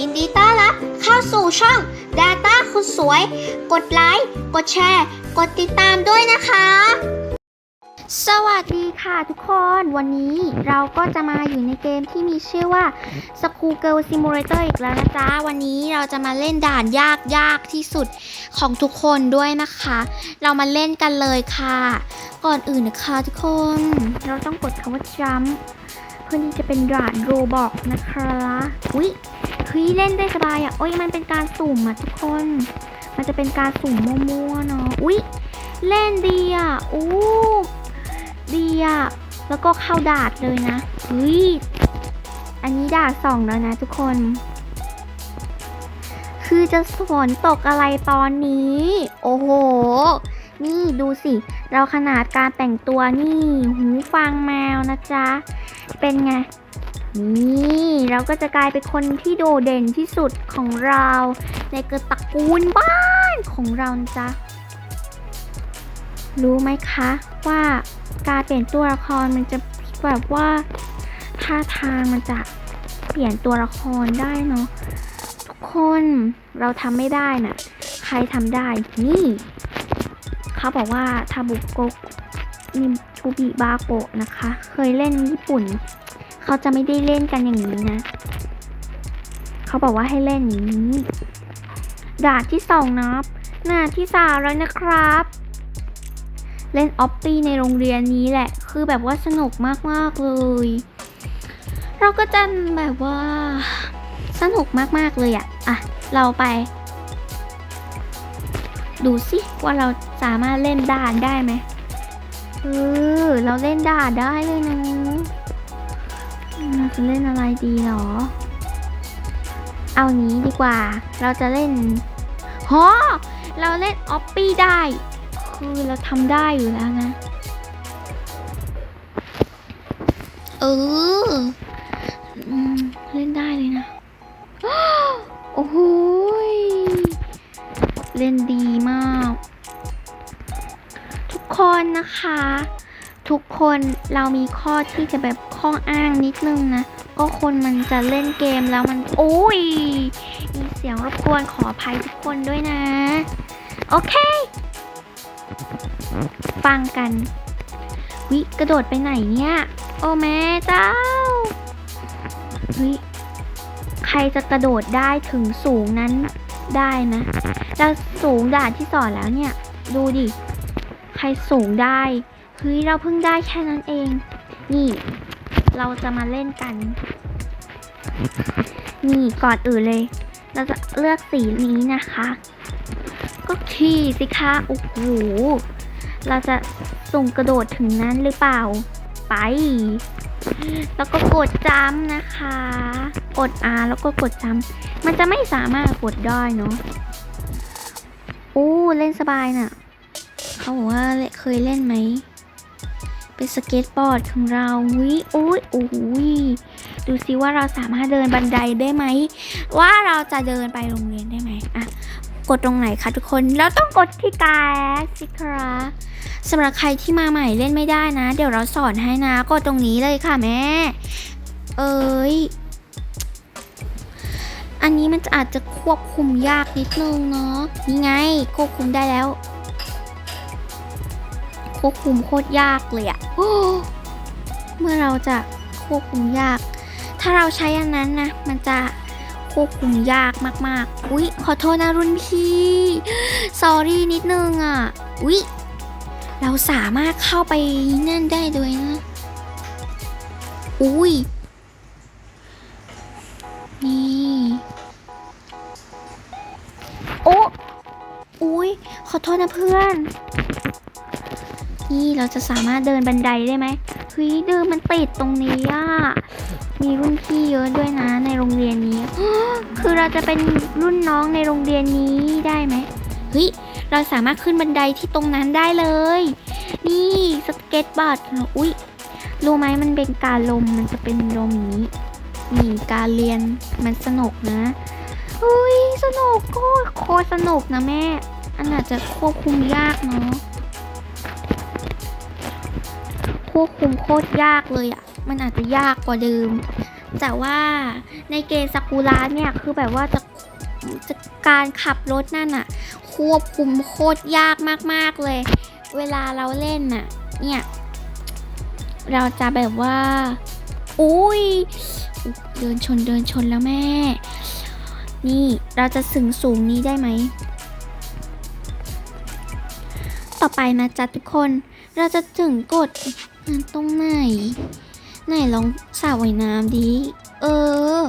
ยินดีต้อนรับเข้าสู่ช่อง Data คุณสวย กดไลค์ กดแชร์ กดติดตามด้วยนะคะ สวัสดีค่ะทุกคน วันนี้เราก็จะมาอยู่ในเกมที่มีชื่อว่า School Girl Simulator อีกแล้วนะจ๊ะ วันนี้เราจะมาเล่นด่านยากยากที่สุดของทุกคนด้วยนะคะ เรามาเล่นกันเลยค่ะ ก่อนอื่นนะคะทุกคน เราต้องกดคำว่า jump เพื่อที่จะเป็นด่านโรบอกนะคะ อุ้ย เฮ้ยเล่นได้สบายอะโอ้ยมันเป็นการสุ่มอะทุกคน มันจะเป็นการสุ่มมั่วๆเนาะอุ้ยเล่นดีอะอู้ดีอะแล้วก็เข้าดาดเลยนะเฮ้ยอันนี้ดาดสองแล้วนะทุกคน คือจะฝนตกอะไรตอนนี้ โอ้โห นี่ดูสิ เราขนาดการแต่งตัวนี่ หูฟังแมวนะจ๊ะ เป็นไง นี่เราก็จะกลายเป็นคนที่โดดเด่นที่สุดของเรา ในเกิดตระกูลบ้านของเราจ๊ะรู้ไหมคะ ว่าการเปลี่ยนตัวละครมันจะแบบว่าท่าทางมันจะเปลี่ยนตัวละครได้เนาะทุกคนเราทำไม่ได้น่ะ ใครทำได้นี่เขาบอกว่าทาบุโกะนิทูบิบาโกะนะคะ เคยเล่นญี่ปุ่น เขาจะไม่ได้เล่นกันอย่างนี้นะ เขาบอกว่าให้เล่นอย่างนี้ ด่านที่สองนับหน้าที่สามแล้วนะครับ เล่นออฟปี้ในโรงเรียนนี้แหละ คือแบบว่าสนุกมากๆเลย เราก็จะแบบว่า สนุกมากๆเลยอะอะ เราไป ดูสิว่าเราสามารถเล่นด่านได้ไหมเออเราเล่นด่านได้เลยนะ เราจะเล่นอะไรดีหรอ เอานี้ดีกว่า เราจะเล่นฮอเราเล่นออฟปี้ได้ คือเราทำได้อยู่แล้วนะ เอออเล่นได้เลยนะ โอ้โหยเล่นดีมาก ทุกคนนะคะ ทุกคนเรามีข้อที่จะแบบข้ออ้างนิดนึงนะ ก็คนมันจะเล่นเกมแล้วมัน โอ้ย มีเสียงรบกวนขออภัยทุกคนด้วยนะ โอเค ฟังกัน วิกระโดดไปไหนเนี่ย โอ้แม่เจ้าวิใครจะกระโดดได้ถึงสูงนั้นได้นะจะสูงด่านที่สอนแล้วเนี่ย ดูดิ ใครสูงได้ เฮ้ยเราเพิ่งได้แค่นั้นเอง นี่ เราจะมาเล่นกัน นี่ก่อนอื่นเลย เราจะเลือกสีนี้นะคะ ก็ขี่สิคะโอ้โหเราจะส่งกระโดดถึงนั้นหรือเปล่า ไป แล้วก็กดจำนะคะ กด R แล้วก็กดจำมันจะไม่สามารถกดได้เนาะอู้เล่นสบายน่ะ เขาบอกว่าเคยเล่นไหม เป็นสเก็ตบอร์ดของเราวิโอ้ยโอ้ยดูซิว่าเราสามารถเดินบันไดได้ไหม ว่าเราจะเดินไปโรงเรียนได้ไหมอะกดตรงไหนคะทุกคนเราต้องกดที่กาสิคะสำหรับใครที่มาใหม่เล่นไม่ได้นะ เดี๋ยวเราสอนให้นะกดตรงนี้เลยค่ะแม่ เอ้ยอันนี้มันจะอาจจะควบคุมยากนิดนึงเนาะนี่ไงควบคุมได้แล้ว ควบคุมโคตรยากเลยอะเมื่อเราจะควบคุมยาก ถ้าเราใช้อันนั้นนะ มันจะควบคุมยากมากๆ อุ๊ย ขอโทษนะรุ่นพี่สอรี่นิดนึงอะอุ๊ย เราสามารถเข้าไปนั่นได้ด้วยนะ อุ้ยนี่ โอ้อุ้ยขอโทษนะเพื่อน นี่เราจะสามารถเดินบันไดได้ไหมเฮ้ยเดินมันติดตรงนี้อะมีรุ่นพี่เยอะด้วยนะในโรงเรียนนี้ คือเราจะเป็นรุ่นน้องในโรงเรียนนี้ได้ไหมเฮ้ยเราสามารถขึ้นบันไดที่ตรงนั้นได้เลย นี่สเก็ตบอร์ดอุ้ยรู้ไหมมันเป็นการลมมันจะเป็นลมนี้นี่การเรียนมันสนุกนะอุ้ยสนุกโคตรโคตรสนุกนะแม่ อันอาจจะควบคุมยากเนาะ ควบคุมโคตรยากเลยอะ่ะ มันอาจจะยากกว่าเดิม แต่ว่าในเกมซากุระเนี่ยคือแบบว่าจะจะการขับรถนั่นอะควบคุมโคตรยากมากๆเลย เวลาเราเล่นน่ะ เนี่ย เราจะแบบว่าอุ้ยเดินชนเดินชนแล้วแม่ นี่เราจะสึงสูงนี้ได้ไหม ต่อไปนะจ๊ะทุกคน เราจะถึงกด มันตรงไหน ไหนลองสระว่ายน้ำดิเออ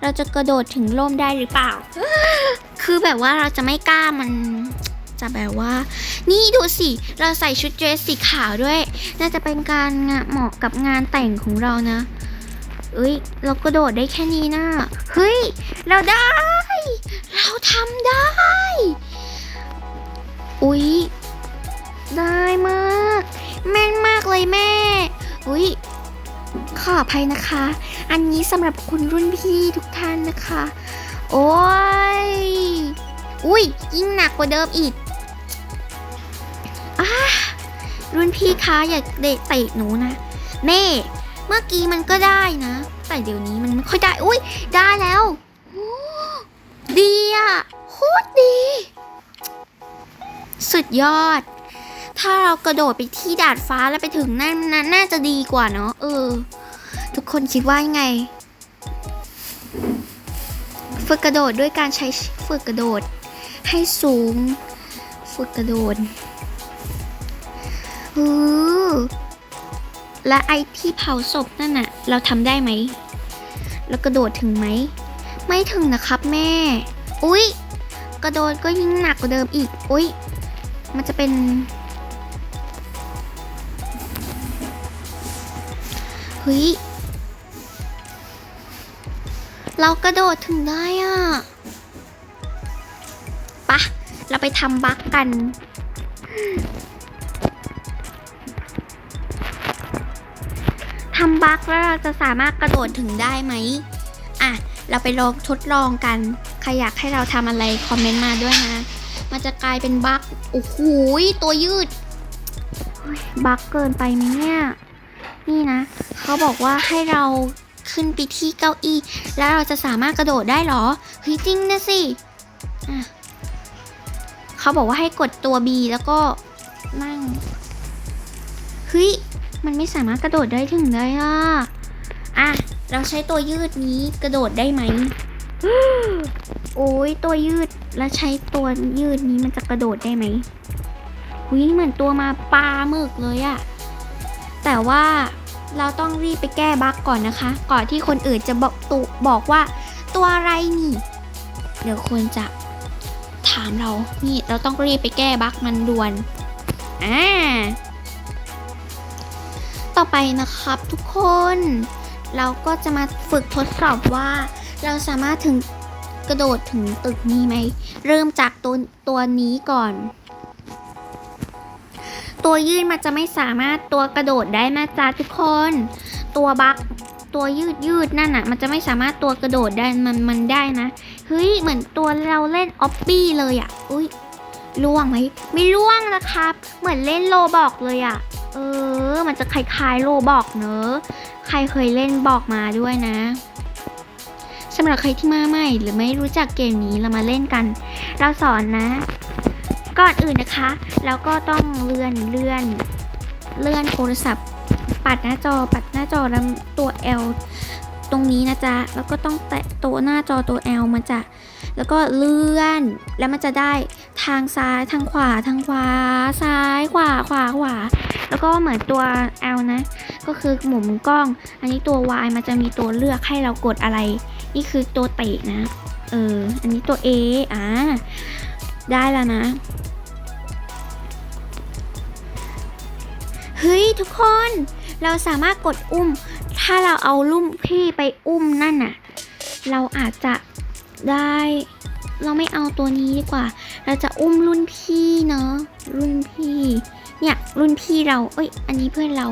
เราจะกระโดดถึงร่มได้หรือเปล่า คือแบบว่าเราจะไม่กล้ามันจะแบบว่า นี่ดูสิ เราใส่ชุดเดรสสีขาวด้วย น่าจะเป็นการเหมาะกับงานแต่งของเรานะ เอ้ย เรากระโดดได้แค่นี้นะเฮ้ย เราได้ เราทำได้ อุ๊ย ได้มาก แม่นมากเลยแม่ อุ๊ยขออภัยนะคะ อันนี้สำหรับคุณรุ่นพี่ทุกท่านนะคะ โอ้ย อุ้ย ยิ่งหนักกว่าเดิมอีกอารุ่นพี่คะอย่าเดะเตะหนูนะแม่เมื่อกี้มันก็ได้นะ แต่เดี๋ยวนี้มันไม่ค่อยได้ อุ้ยได้แล้วดีอะโคตรดี สุดยอด ถ้าเรากระโดดไปที่ดาดฟ้าแล้วไปถึงนั่นนั้นน่าจะดีกว่าเนาะเออ ทุกคนคิดว่ายังไง ฝึกกระโดดด้วยการใช้ฝึกกระโดด ให้สูง ฝึกกระโดดเออและไอที่เผาศพนั่นน่ะ เราทำได้ไหมแล้วกระโดดถึงไหม ไม่ถึงนะครับแม่ อุ๊ย กระโดดก็ยิ่งหนักกว่าเดิมอีก อุ๊ย มันจะเป็น ฮ้ย เรากระโดดถึงได้อะปะเราไปทำบักกัน ทำบักแล้วเราจะสามารถกระโดดถึงได้ไหม อะ เราไปลองทดลองกัน ใครอยากให้เราทำอะไร คอมเมนต์มาด้วยนะ มันจะกลายเป็นบักโอ้โหยตัวยืด บักเกินไปไหมเนี่ย นี่นะ เขาบอกว่าให้เราขึ้นไปที่เก้าอี้ แล้วเราจะสามารถกระโดดได้หรอเฮ้ยจริงนะสิเขาบอกว่าให้กดตัว B แล้วก็นั่งเฮ้ยมันไม่สามารถกระโดดได้ถึงได้อะอะเราใช้ตัวยืดนี้กระโดดได้ไหมโอ้ยตัวยืดแล้วใช้ตัวยืดนี้มันจะกระโดดได้ไหมหุยเหมือนตัวมาปลาหมึกเลยอะแต่ว่า เราต้องรีบไปแก้บั๊กก่อนนะคะ ก่อนที่คนอื่นจะบอกตุบอกว่า ตัวอะไรนี่ เดี๋ยวควรจะถามเรา นี่เราต้องรีบไปแก้บั๊กมันด่วน อ่า ต่อไปนะครับทุกคน เราก็จะมาฝึกทดสอบว่า เราสามารถถึงกระโดดถึงตึกนี้ไหม เริ่มจากตัวตัวนี้ก่อน ตัวยืดมันจะไม่สามารถตัวกระโดดได้นะจ๊ะทุกคน ตัวบักตัวยืดยืดนั่นน่ะมันจะไม่สามารถตัวกระโดดได้มันมันได้นะเฮ้ยเหมือนตัวเราเล่นออฟปี้เลยอะ่ะอุ้ยล่วงไหมไม่ล่วงนะครับ เหมือนเล่นโลบอกเลยอะ่ะเออ มันจะคล้ายๆโลบอกเนอะใครเคยเล่นบอกมาด้วยนะสำหรับใครที่มาใหม่หรือไม่รู้จักเกมนี้เรามาเล่นกัน เราสอนนะ ก่อนอื่นนะคะ เราก็ต้องเลื่อนเลื่อนเลื่อนโทรศัพท์ ปัดหน้าจอปัดหน้าจอแล้วตัว L ตรงนี้นะจ๊ะแล้วก็ต้องแตะตัวหน้าจอตัว L มันจะแล้วก็เลื่อนแล้วมันจะได้ทางซ้ายทางขวาทางขวาซ้ายขวาขวาขวาแล้วก็เหมือนตัว L นะ ก็คือหมุนกล้อง อันนี้ตัว Y มันจะมีตัวเลือกให้เรากดอะไร นี่คือตัวเตะนะ เออ อันนี้ตัว A อ่า ได้แล้วนะ เฮ้ยทุกคน เราสามารถกดอุ้ม ถ้าเราเอาลุ่มพี่ไปอุ้มนั่นน่ะ เราอาจจะได้ เราไม่เอาตัวนี้ดีกว่า เราจะอุ้มรุ่นพี่เนาะ รุ่นพี่ เนี่ยรุ่นพี่เรา เอ้ย อันนี้เพื่อนเรา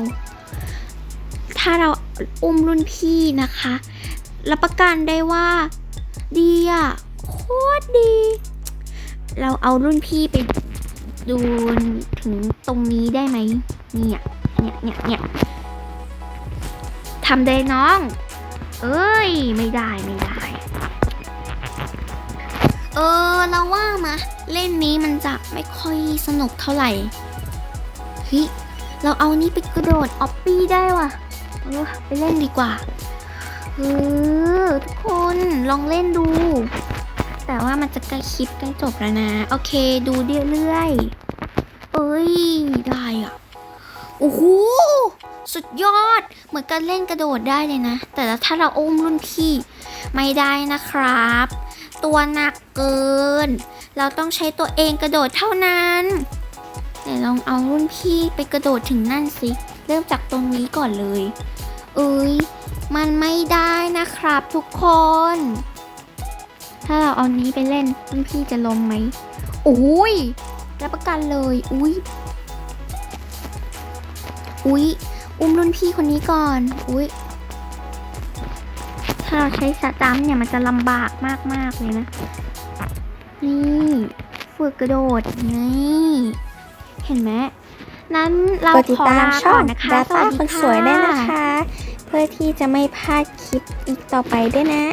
ถ้าเราอุ้มรุ่นพี่นะคะ รับประกันได้ว่า ดีอะโคตรดี เราเอารุ่นพี่ไป ดูถึงตรงนี้ได้ไหมเนี่ยเนี่ยเนี่ยเนี่ยทำได้น้อง เอ้ย ไม่ได้ไม่ได้ เออเราว่ามา เล่นนี้มันจะไม่ค่อยสนุกเท่าไหร่เฮ้ยเราเอานี้ไปกระโดดออปปี้ได้ว่ะเออไปเล่นดีกว่าเออทุกคนลองเล่นดู แต่ว่ามันจะใกล้คลิปใกล้จบแล้วนะ โอเคดูเรื่อยๆเอ้ย ได้อะ โอ้โห สุดยอด เหมือนการเล่นกระโดดได้เลยนะ แต่ถ้าเราอุ้มรุ่นพี่ ไม่ได้นะครับ ตัวหนักเกิน เราต้องใช้ตัวเองกระโดดเท่านั้นแต่ลองเอารุ่นพี่ไปกระโดดถึงนั่นสิ เริ่มจากตรงนี้ก่อนเลย เอ้ย มันไม่ได้นะครับทุกคน ถ้าเราเอานี้ไปเล่นรุ่นพี่จะลงไหมโอ้ยรับประกันเลย อุ้ยอุ้ยอุ้มรุ่นพี่คนนี้ก่อน อุ้ยถ้าเราใช้สตัมป์เนี่ยมันจะลำบากมากๆเลยนะ นี่ฝึกกระโดด นี่ เห็นไหมนั้นเรากดติดขอตามลาช่ก่อองนนะคะ Data สวัสดีคนสวยได้วยนะคะ เพื่อที่จะไม่พลาดคลิปอีกต่อไปด้วยนะ